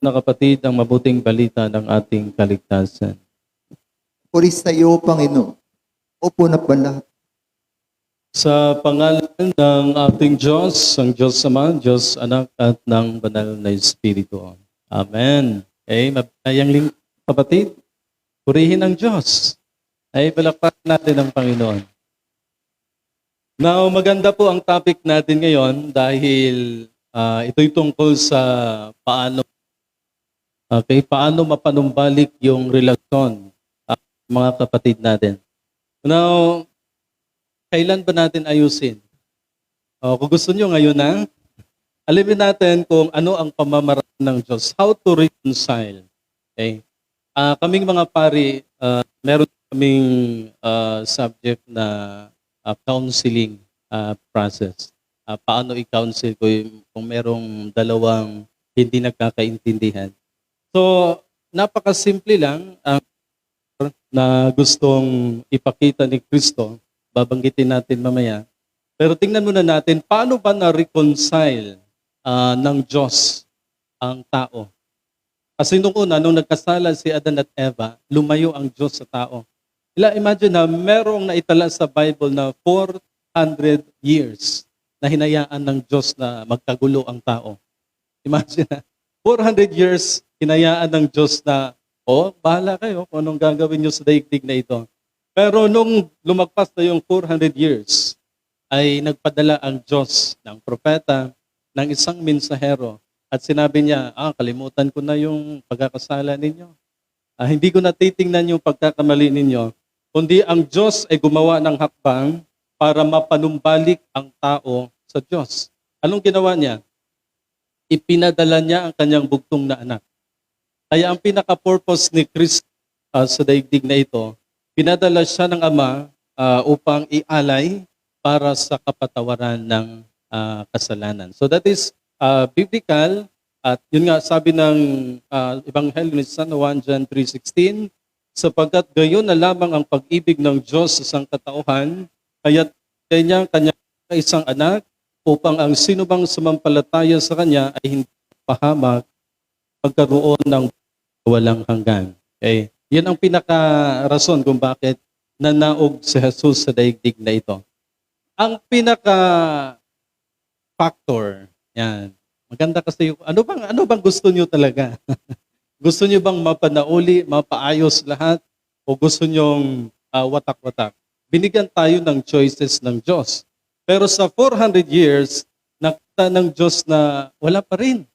na kapatid ang mabuting balita ng ating kaligtasan. Puri sa iyo, Panginoon. Opo na pala. Sa pangalan ng ating Diyos, ang Diyos Ama, Diyos Anak at ng Banal na Espiritu. Amen. Okay, mabayang ling kapatid, purihin ang Diyos. Ay palakpak natin ang Panginoon. Now, maganda po ang topic natin ngayon dahil ah, ito'y tungkol sa paano okay, paano mapanumbalik yung relasyon at mga kapatid natin. Now, kailan ba natin ayusin? O, kung gusto nyo ngayon na, alamin natin kung ano ang pamamaraan ng Diyos. How to reconcile. Okay? Ah, kaming mga pari, ah, meron kaming ah, subject na ah, counseling ah, process. Ah, paano i-counsel ko yung, kung merong dalawang hindi nagkakaintindihan. So, napakasimple lang ang na gustong ipakita ni Kristo babanggitin natin mamaya. Pero tingnan muna natin, paano ba na-reconcile ah, ng Diyos ang tao? Kasi nung una, nung nagkasala si Adan at Eva, lumayo ang Diyos sa tao. Ila, imagine na merong naitala sa Bible na 400 years na hinayaan ng Diyos na magkagulo ang tao. Imagine na, 400 years hinayaan ng Diyos na, oh, bahala kayo kung anong gagawin nyo sa daigdig na ito. Pero nung lumagpas na yung 400 years, ay nagpadala ang Diyos ng propeta, ng isang mensahero. At sinabi niya, ah, kalimutan ko na yung pagkakasala ninyo. Ah, hindi ko natitingnan yung pagkakamali ninyo, kundi ang Diyos ay gumawa ng hakbang para mapanumbalik ang tao sa Diyos. Anong ginawa niya? Ipinadala niya ang kanyang bugtong na anak. Kaya ang pinaka-purpose ni Kristo ah, sa daigdig na ito, pinadala siya ng Ama ah, upang ialay para sa kapatawaran ng ah, kasalanan. So that is ah, biblical at yun nga sabi ng uh, Ebanghelyo ni San Juan John 3.16, sapagkat gayon na lamang ang pag-ibig ng Diyos sa sangkatauhan, kaya't kanya kanyang isang anak upang ang sino bang sumampalataya sa kanya ay hindi pahamak pagkaroon ng walang hanggan. Okay? Yan ang pinaka-rason kung bakit nanaog si Jesus sa daigdig na ito. Ang pinaka-factor, yan, maganda kasi yung, ano bang, ano bang gusto niyo talaga? gusto niyo bang mapanauli, mapaayos lahat? O gusto niyong ah, watak-watak? Binigyan tayo ng choices ng Diyos. Pero sa 400 years, nakita ng Diyos na wala pa rin.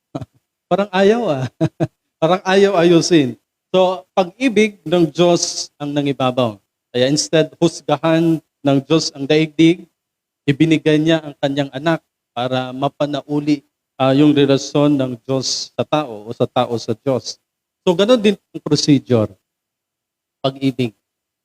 Parang ayaw ah. Parang ayaw ayusin. So, pag-ibig ng Diyos ang nangibabaw. Kaya instead, husgahan ng Diyos ang daigdig, ibinigay niya ang kanyang anak para mapanauli ah, yung relasyon ng Diyos sa tao o sa tao sa Diyos. So, ganun din ang procedure. Pag-ibig.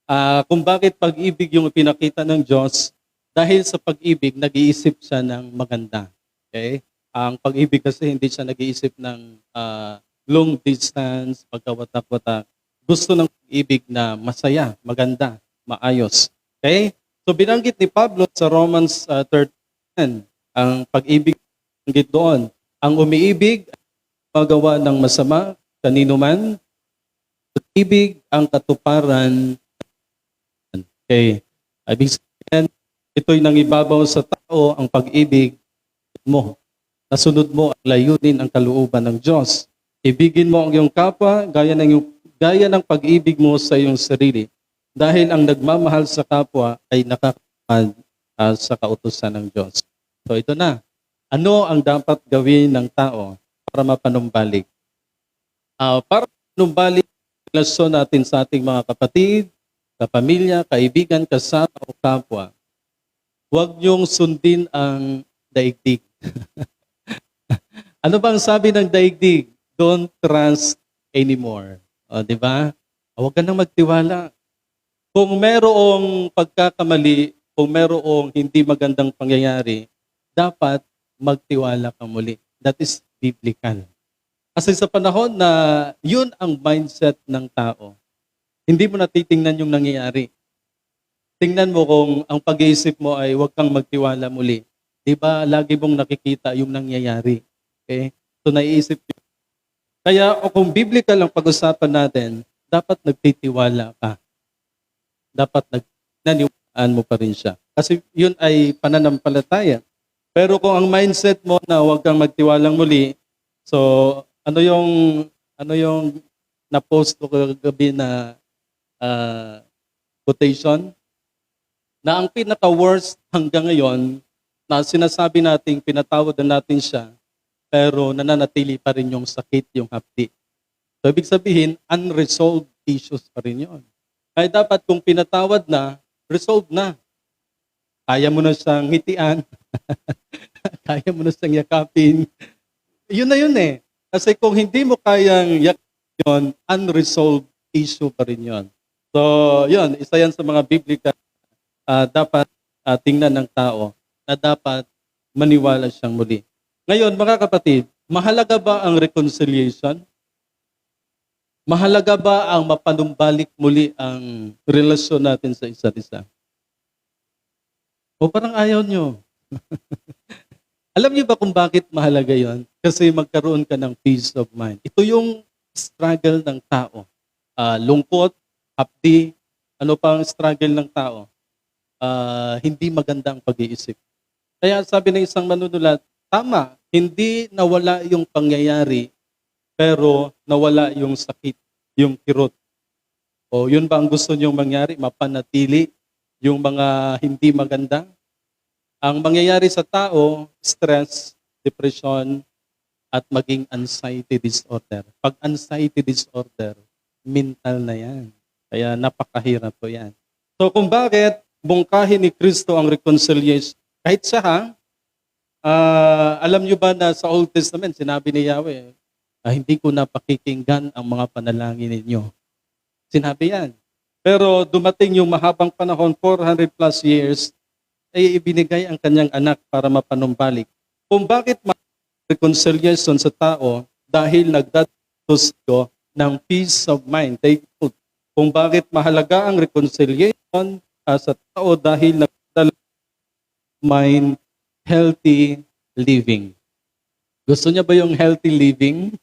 Ah, kung bakit pag-ibig yung pinakita ng Diyos, dahil sa pag-ibig, nag-iisip siya ng maganda. Okay? Ang pag-ibig kasi hindi siya nag-iisip ng ah, long distance, pagkawatak-watak. Gusto ng pag-ibig na masaya, maganda, maayos. Okay? So binanggit ni Pablo sa Romans uh, 13, ang pag-ibig binanggit doon. Ang umiibig, magawa ng masama, kanino man, pag-ibig ang katuparan. Okay. Ibig sabihin, ito'y nangibabaw sa tao ang pag-ibig mo. Nasunod mo ang layunin ang kalooban ng Diyos. Ibigin mo ang iyong kapwa gaya ng, iyong, gaya ng pag-ibig mo sa iyong sarili. Dahil ang nagmamahal sa kapwa ay nakakapad ah, sa kautusan ng Diyos. So ito na. Ano ang dapat gawin ng tao para mapanumbalik? Ah, para mapanumbalik relasyon natin sa ating mga kapatid, kapamilya, kaibigan, kasama o kapwa, huwag niyong sundin ang daigdig. ano bang sabi ng daigdig? Don't trust anymore. O, di ba? Huwag ka nang magtiwala. Kung merong pagkakamali, kung merong hindi magandang pangyayari, dapat magtiwala ka muli. That is biblical. Kasi sa panahon na yun ang mindset ng tao, hindi mo natitingnan yung nangyayari. Tingnan mo kung ang pag-iisip mo ay huwag kang magtiwala muli. Di ba lagi mong nakikita yung nangyayari? Okay? So naiisip Kaya o kung biblical ang pag-usapan natin, dapat nagtitiwala ka. Dapat nagnaniwalaan mo pa rin siya. Kasi yun ay pananampalataya. Pero kung ang mindset mo na huwag kang magtiwalang muli, so ano yung ano yung na-post ko kagabi na ah, quotation na ang pinaka-worst hanggang ngayon na sinasabi nating pinatawad na natin siya pero nananatili pa rin yung sakit, yung hapdi. So, ibig sabihin, unresolved issues pa rin yun. Kaya dapat kung pinatawad na, resolved na. Kaya mo na siyang ngitian. kaya mo na siyang yakapin. Yun na yun eh. Kasi kung hindi mo kayang yakapin yun, unresolved issue pa rin yun. So, yun, isa yan sa mga biblical ah, dapat ah, tingnan ng tao na dapat maniwala siyang muli. Ngayon, mga kapatid, mahalaga ba ang reconciliation? Mahalaga ba ang mapanumbalik muli ang relasyon natin sa isa't isa? O parang ayaw nyo. Alam niyo ba kung bakit mahalaga yon? Kasi magkaroon ka ng peace of mind. Ito yung struggle ng tao. Ah, lungkot, hapdi, ano pang struggle ng tao? Ah, hindi maganda ang pag-iisip. Kaya sabi ng isang manunulat, tama, hindi nawala yung pangyayari, pero nawala yung sakit, yung kirot. O yun ba ang gusto niyong mangyari? Mapanatili yung mga hindi maganda? Ang mangyayari sa tao, stress, depression, at maging anxiety disorder. Pag anxiety disorder, mental na yan. Kaya napakahirap po yan. So kung bakit bungkahin ni Kristo ang reconciliation, kahit siya ha, ah, alam niyo ba na sa Old Testament, sinabi ni Yahweh, ah, hindi ko na pakikinggan ang mga panalangin ninyo. Sinabi yan. Pero dumating yung mahabang panahon, 400 plus years, ay ibinigay ang kanyang anak para mapanumbalik. Kung bakit ma- reconciliation sa tao, dahil nagdatos ko ng peace of mind. Take note. Kung bakit mahalaga ang reconciliation ah, sa tao dahil nagdala mind healthy living. Gusto niya ba yung healthy living?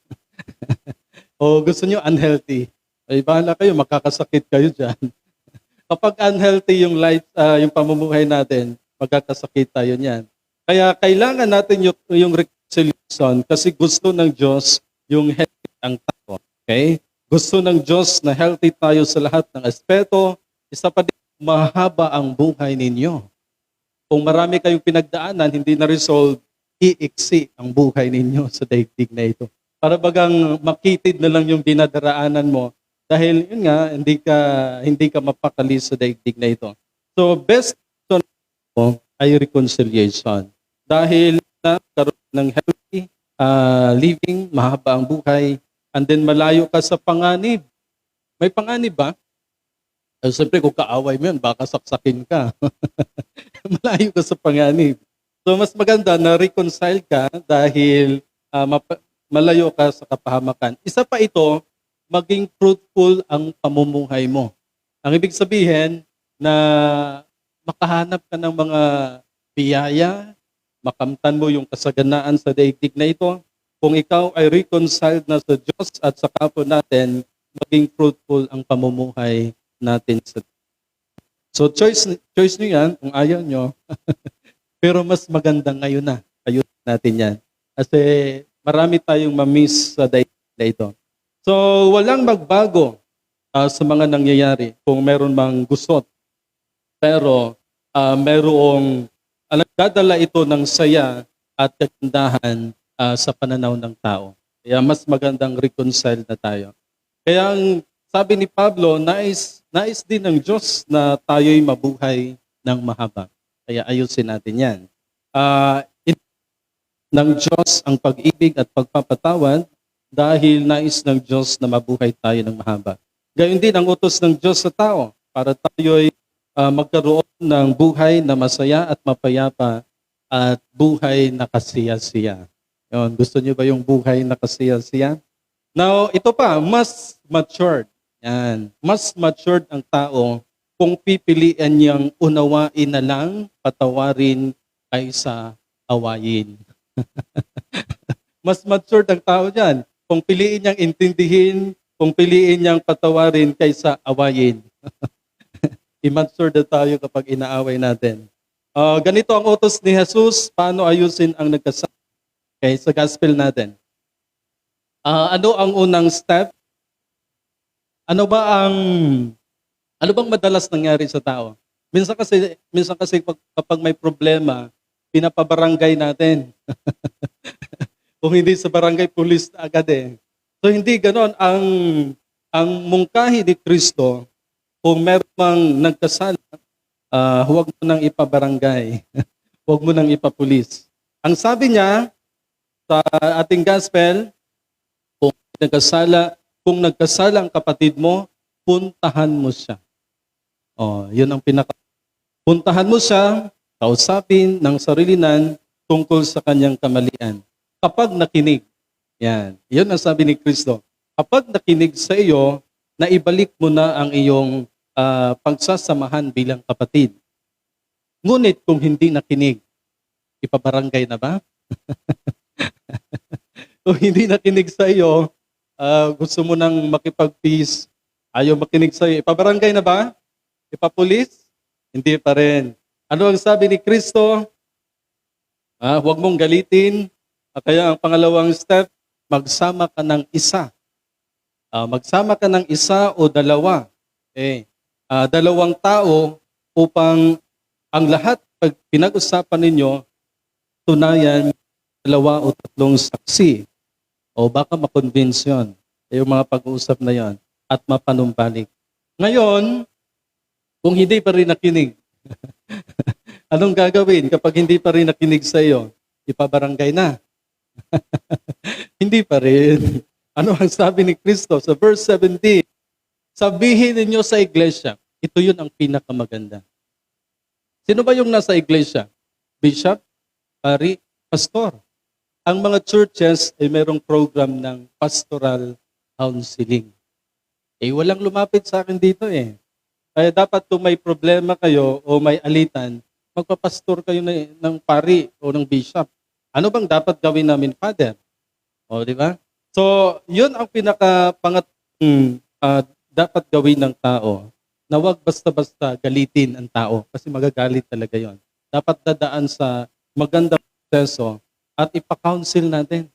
o gusto niyo unhealthy? Ay bahala kayo, makakasakit kayo dyan. Kapag unhealthy yung life, ah, yung pamumuhay natin, magkakasakit tayo niyan. Kaya kailangan natin yung, yung reconciliation kasi gusto ng Diyos yung healthy ang tao. Okay? Gusto ng Diyos na healthy tayo sa lahat ng aspeto. Isa pa din, mahaba ang buhay ninyo. Kung marami kayong pinagdaanan, hindi na-resolve, iiksi ang buhay ninyo sa daigdig na ito. Para bagang makitid na lang yung dinadaraanan mo dahil yun nga, hindi ka, hindi ka mapakali sa daigdig na ito. So, best option mo ay reconciliation. Dahil na karoon ng healthy ah, living, mahaba ang buhay, and then malayo ka sa panganib. May panganib ba? Eh, Siyempre, kung kaaway mo yun, baka saksakin ka. malayo ka sa panganib. So, mas maganda na reconcile ka dahil ah, mapa- malayo ka sa kapahamakan. Isa pa ito, maging fruitful ang pamumuhay mo. Ang ibig sabihin na makahanap ka ng mga biyaya, makamtan mo yung kasaganaan sa daigdig na ito. Kung ikaw ay reconciled na sa Diyos at sa kapwa natin, maging fruitful ang pamumuhay natin sa So choice choice niyo yan kung ayaw nyo. Pero mas maganda ngayon na. Ayun natin yan. Kasi marami tayong mamiss sa na ito. So walang magbago ah, sa mga nangyayari kung meron mang gusot. Pero ah, merong ah, nagdadala ito ng saya at kagandahan ah, sa pananaw ng tao. Kaya mas magandang reconcile na tayo. Kaya ang sabi ni Pablo, nais, nais din ng Diyos na tayo'y mabuhay ng mahaba. Kaya ayusin natin yan. Ah, in- ng Diyos ang pag-ibig at pagpapatawad dahil nais ng Diyos na mabuhay tayo ng mahaba. Gayon din ang utos ng Diyos sa tao para tayo'y ah, magkaroon ng buhay na masaya at mapayapa at buhay na kasiya-siya. Yun, gusto niyo ba yung buhay na kasiya-siya? Now, ito pa, mas matured. Yan. Mas matured ang tao kung pipilian niyang unawain na lang, patawarin kaysa awayin. mas matured ang tao dyan. kung piliin niyang intindihin, kung piliin niyang patawarin kaysa awayin. Imansure na tayo kapag inaaway natin. Ah, ganito ang utos ni Jesus, paano ayusin ang nagkasama. Okay, sa gospel natin. Ah, ano ang unang step? Ano ba ang ano bang madalas nangyari sa tao? Minsan kasi minsan kasi pag, kapag may problema, pinapabarangay natin. Kung hindi sa barangay na agad eh. So hindi ganon ang ang mungkahi ni Kristo kung meron nagkasala, ah, huwag mo nang ipabarangay. huwag mo nang ipapulis. Ang sabi niya sa ating gospel, kung nagkasala, kung nagkasala ang kapatid mo, puntahan mo siya. Oh, 'yun ang pinaka Puntahan mo siya, kausapin ng sarilinan tungkol sa kanyang kamalian. Kapag nakinig, yan. Yun ang sabi ni Kristo. Kapag nakinig sa iyo, naibalik mo na ang iyong ah, pagsasamahan bilang kapatid. Ngunit kung hindi nakinig, ipabarangay na ba? kung hindi nakinig sa iyo, ah, gusto mo nang makipag-peace, ayaw makinig sa iyo, ipabarangay na ba? Ipapulis? Hindi pa rin. Ano ang sabi ni Kristo? Ah, huwag mong galitin. Ah, kaya ang pangalawang step, magsama ka ng isa. Ah, magsama ka ng isa o dalawa. Eh, ah, dalawang tao upang ang lahat pag pinag-usapan ninyo, tunayan dalawa o tatlong saksi. O baka makonvince yun. Eh, Yung mga pag-uusap na yon at mapanumbalik. Ngayon, kung hindi pa rin nakinig, anong gagawin kapag hindi pa rin nakinig sa iyo? Ipabarangay na. hindi pa rin. Ano ang sabi ni Kristo sa verse 17? Sabihin ninyo sa iglesia, ito yun ang pinakamaganda. Sino ba yung nasa iglesia? Bishop, pari, pastor. Ang mga churches ay mayroong program ng pastoral counseling. Eh, walang lumapit sa akin dito eh. Kaya dapat kung may problema kayo o may alitan, magpapastor kayo na, ng pari o ng bishop. Ano bang dapat gawin namin, Father? O, di ba? So, yun ang pinaka-pangat mm, ah, dapat gawin ng tao na wag basta-basta galitin ang tao kasi magagalit talaga yon. Dapat dadaan sa magandang proseso at ipa-counsel natin.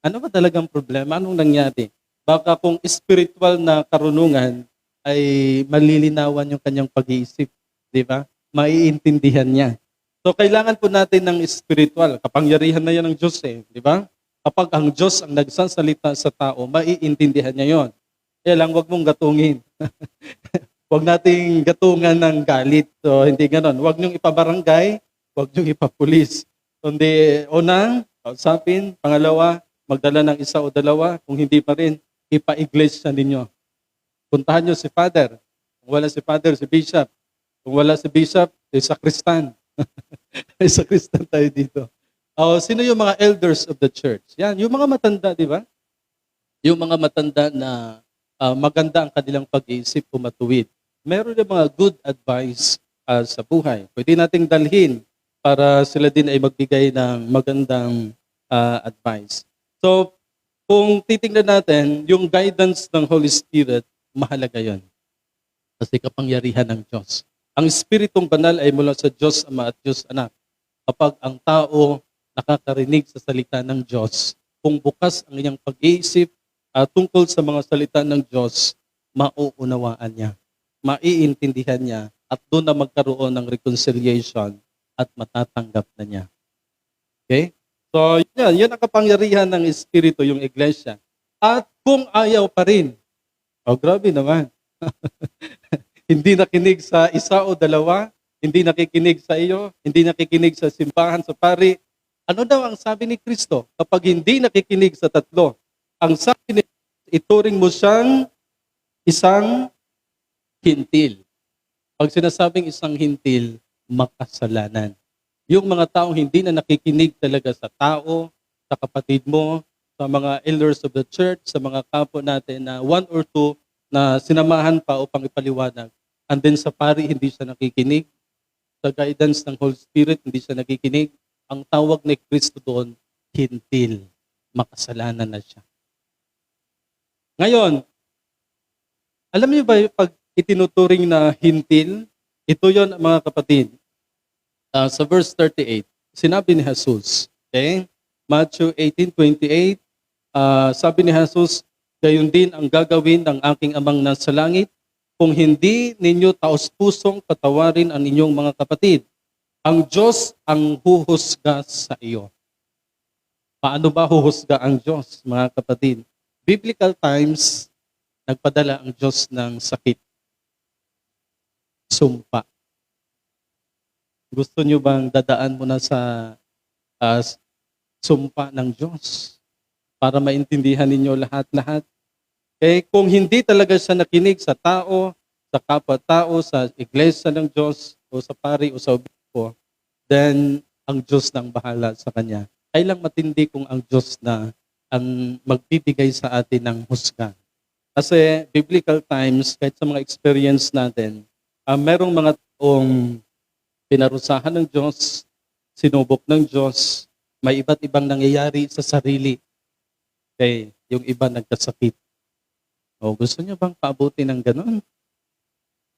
Ano ba talagang problema? Anong nangyari? Baka kung spiritual na karunungan, ay malilinawan yung kanyang pag-iisip, di ba? Maiintindihan niya. So kailangan po natin ng spiritual. Kapangyarihan na yan ng Diyos eh, di ba? Kapag ang Diyos ang nagsasalita sa tao, maiintindihan niya yon. Kaya lang, wag mong gatungin. wag nating gatungan ng galit. So hindi ganon. Wag niyong ipabarangay, wag niyong ipapulis. Kundi unang, kausapin. Pangalawa, magdala ng isa o dalawa. Kung hindi pa rin, ipa-iglesia ninyo. Puntahan nyo si Father. Kung wala si Father, si Bishop. Kung wala si Bishop, si Sakristan. May Sakristan tayo dito. Oh, sino yung mga elders of the church? Yan, yung mga matanda, di ba? Yung mga matanda na ah, maganda ang kanilang pag-iisip o matuwid. Meron yung mga good advice ah, sa buhay. Pwede nating dalhin para sila din ay magbigay ng magandang ah, advice. So, kung titingnan natin, yung guidance ng Holy Spirit, mahalaga yon. Kasi kapangyarihan ng Diyos. Ang Espiritong Banal ay mula sa Diyos Ama at Diyos Anak. Kapag ang tao nakakarinig sa salita ng Diyos, kung bukas ang iyang pag-iisip at tungkol sa mga salita ng Diyos, mauunawaan niya, maiintindihan niya, at doon na magkaroon ng reconciliation at matatanggap na niya. Okay? So, yan, yan ang kapangyarihan ng Espiritu, yung iglesia. At kung ayaw pa rin, Oh, grabe naman. hindi nakinig sa isa o dalawa, hindi nakikinig sa iyo, hindi nakikinig sa simbahan, sa pari. Ano daw ang sabi ni Kristo? Kapag hindi nakikinig sa tatlo, ang sabi ni ituring mo siyang isang hintil. Pag sinasabing isang hintil, makasalanan. Yung mga taong hindi na nakikinig talaga sa tao, sa kapatid mo, sa mga elders of the church, sa mga kapo natin na one or two na sinamahan pa upang ipaliwanag. And then sa pari, hindi siya nakikinig. Sa guidance ng Holy Spirit, hindi siya nakikinig. Ang tawag ni Kristo doon, hintil. Makasalanan na siya. Ngayon, alam niyo ba yung pag itinuturing na hintil, ito yon mga kapatid. Ah, sa verse 38, sinabi ni Jesus, okay? Matthew 18:28, ah, sabi ni Jesus, gayon din ang gagawin ng aking amang nasa langit kung hindi ninyo taos-pusong patawarin ang inyong mga kapatid. Ang Diyos ang huhusga sa iyo. Paano ba huhusga ang Diyos, mga kapatid? Biblical times, nagpadala ang Diyos ng sakit. Sumpa. Gusto nyo bang dadaan muna sa ah, sumpa ng Diyos para maintindihan ninyo lahat-lahat? Eh, kung hindi talaga siya nakinig sa tao, sa kapwa-tao, sa iglesia ng Diyos, o sa pari, o sa obispo, then ang Diyos nang bahala sa kanya. Kailang matindi kung ang Diyos na ang magbibigay sa atin ng husga. Kasi biblical times, kahit sa mga experience natin, ah, merong mga taong pinarusahan ng Diyos, sinubok ng Diyos, may iba't ibang nangyayari sa sarili. Okay, yung iba nagkasakit. O gusto niyo bang paabuti ng ganun?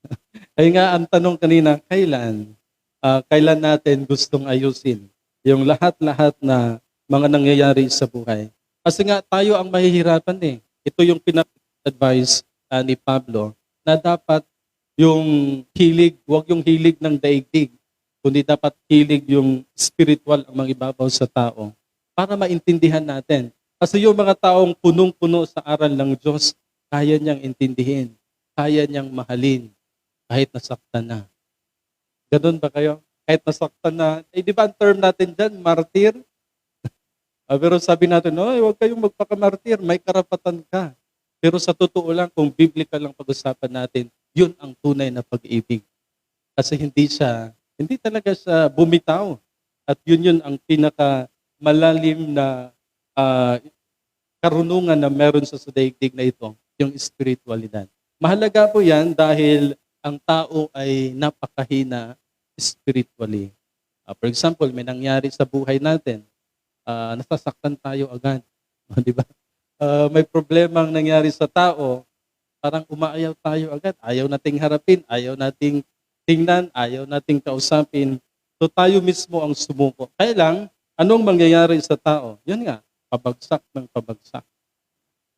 Ay nga, ang tanong kanina, kailan? Ah, kailan natin gustong ayusin yung lahat-lahat na mga nangyayari sa buhay? Kasi nga, tayo ang mahihirapan eh. Ito yung pinag-advise ah, ni Pablo na dapat yung hilig, huwag yung hilig ng daigdig, kundi dapat hilig yung spiritual ang mangibabaw sa tao para maintindihan natin. Kasi yung mga taong punong-puno sa aral ng Diyos, kaya niyang intindihin, kaya niyang mahalin, kahit nasaktan na. Ganun ba kayo? Kahit nasaktan na, eh di ba ang term natin dyan, martir? Ah, Pero sabi natin, no, huwag kayong magpakamartir, may karapatan ka. Pero sa totoo lang, kung biblical lang pag-usapan natin, yun ang tunay na pag-ibig. Kasi hindi siya, hindi talaga siya bumitaw. At yun yun ang pinaka malalim na ah, karunungan na meron sa daigdig na ito, yung spiritualidad. Mahalaga po yan dahil ang tao ay napakahina spiritually. Ah, for example, may nangyari sa buhay natin, ah, nasasaktan tayo agad. Di ba? Ah, may problemang nangyari sa tao, parang umaayaw tayo agad. Ayaw nating harapin, ayaw nating tingnan, ayaw nating kausapin. So tayo mismo ang sumuko. Kaya lang, anong mangyayari sa tao? Yun nga, pabagsak ng pabagsak.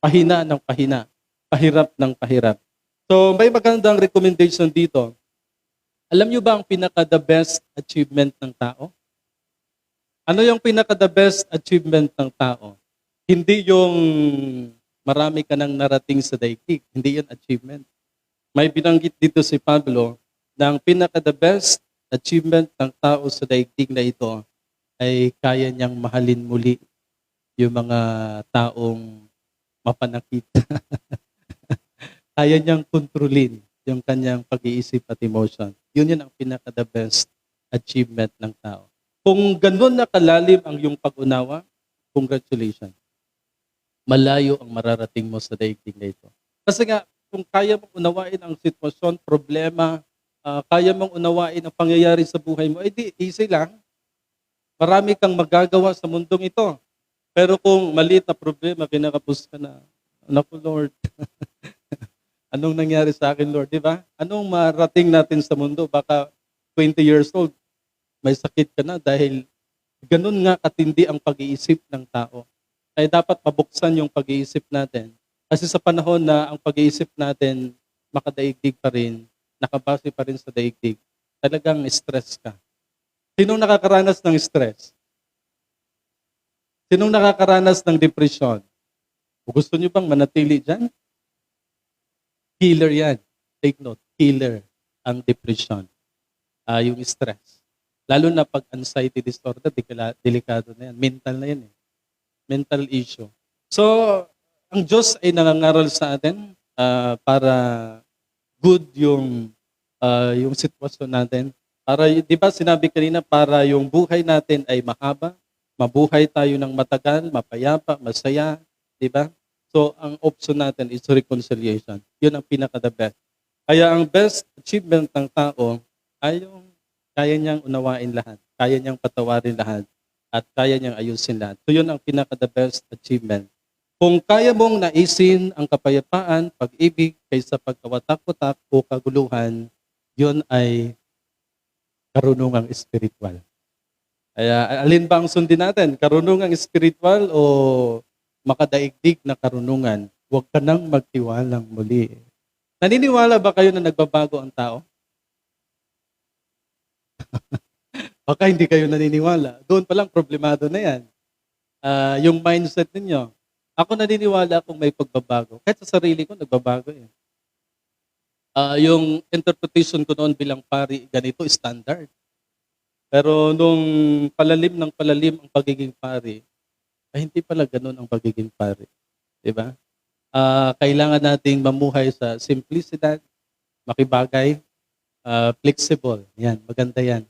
Pahina ng pahina. Pahirap ng pahirap. So may magandang recommendation dito. Alam nyo ba ang pinaka-the best achievement ng tao? Ano yung pinaka-the best achievement ng tao? Hindi yung marami ka nang narating sa daigdig. Hindi yun achievement. May binanggit dito si Pablo na ang pinaka-the best achievement ng tao sa daigdig na ito ay kaya niyang mahalin muli yung mga taong mapanakit. kaya niyang kontrolin yung kanyang pag-iisip at emotion. Yun yun ang pinaka-the best achievement ng tao. Kung ganun na kalalim ang iyong pag-unawa, congratulations. Malayo ang mararating mo sa daigdig na ito. Kasi nga, kung kaya mong unawain ang sitwasyon, problema, ah, kaya mong unawain ang pangyayari sa buhay mo, edi easy lang. Marami kang magagawa sa mundong ito. Pero kung maliit na problema, kinakapos ka na, Naku Lord, anong nangyari sa akin Lord, di ba? Anong marating natin sa mundo? Baka 20 years old, may sakit ka na dahil ganun nga katindi ang pag-iisip ng tao. Kaya dapat mabuksan yung pag-iisip natin. Kasi sa panahon na ang pag-iisip natin makadaigdig pa rin, nakabase pa rin sa daigdig, talagang stress ka. Sinong nakakaranas ng stress? Sinong nakakaranas ng depression? Gusto nyo bang manatili dyan? Killer yan. Take note, killer ang depression. Ah, yung stress. Lalo na pag anxiety disorder, delikado na yan. Mental na yan eh. Mental issue. So, ang Diyos ay nangangaral sa atin ah, para good yung ah, yung sitwasyon natin. Para, di ba sinabi kanina, para yung buhay natin ay mahaba, mabuhay tayo ng matagal, mapayapa, masaya, di ba? So, ang option natin is reconciliation. Yun ang pinaka-the best. Kaya ang best achievement ng tao ay yung kaya niyang unawain lahat, kaya niyang patawarin lahat, at kaya niyang ayusin lahat. So, yun ang pinaka-the best achievement. Kung kaya mong naisin ang kapayapaan, pag-ibig, kaysa pagkawatak-watak o kaguluhan, yun ay karunungang espiritual. Kaya alin ba ang sundin natin? Karunungang espiritual o makadaigdig na karunungan? Huwag ka nang magtiwalang muli. Naniniwala ba kayo na nagbabago ang tao? Baka hindi kayo naniniwala. Doon pa lang problemado na yan. Ah, yung mindset ninyo. Ako naniniwala kung may pagbabago. Kahit sa sarili ko, nagbabago eh. Ah, yung interpretation ko noon bilang pari, ganito, standard. Pero nung palalim ng palalim ang pagiging pari, ay hindi pala ganun ang pagiging pari. Di ba? Ah, kailangan nating mamuhay sa simplicidad, makibagay, ah, flexible. Yan, maganda yan.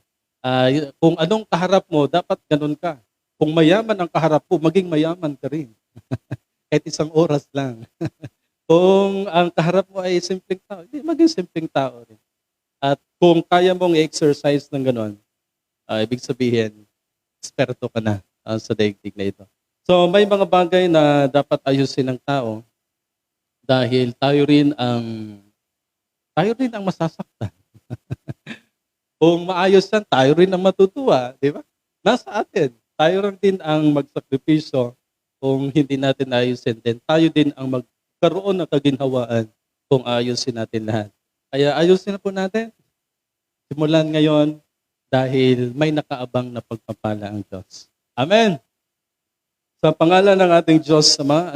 Y- kung anong kaharap mo, dapat ganun ka. Kung mayaman ang kaharap mo, maging mayaman ka rin. Kahit isang oras lang. kung ang kaharap mo ay simpleng tao, hindi, maging simpleng tao rin. At kung kaya mong i-exercise ng ganun, ah, ibig sabihin, esperto ka na ah, sa daigdig na ito. So may mga bagay na dapat ayusin ng tao dahil tayo rin ang tayo rin ang masasaktan. Kung maayos yan, tayo rin ang matutuwa, di ba? Nasa atin. Tayo rin din ang magsakripisyo kung hindi natin ayusin din. Tayo din ang magkaroon ng kaginhawaan kung ayusin natin lahat. Kaya ayusin na po natin. Simulan ngayon dahil may nakaabang na pagpapala ang Diyos. Amen. Sa pangalan ng ating Diyos, Ama,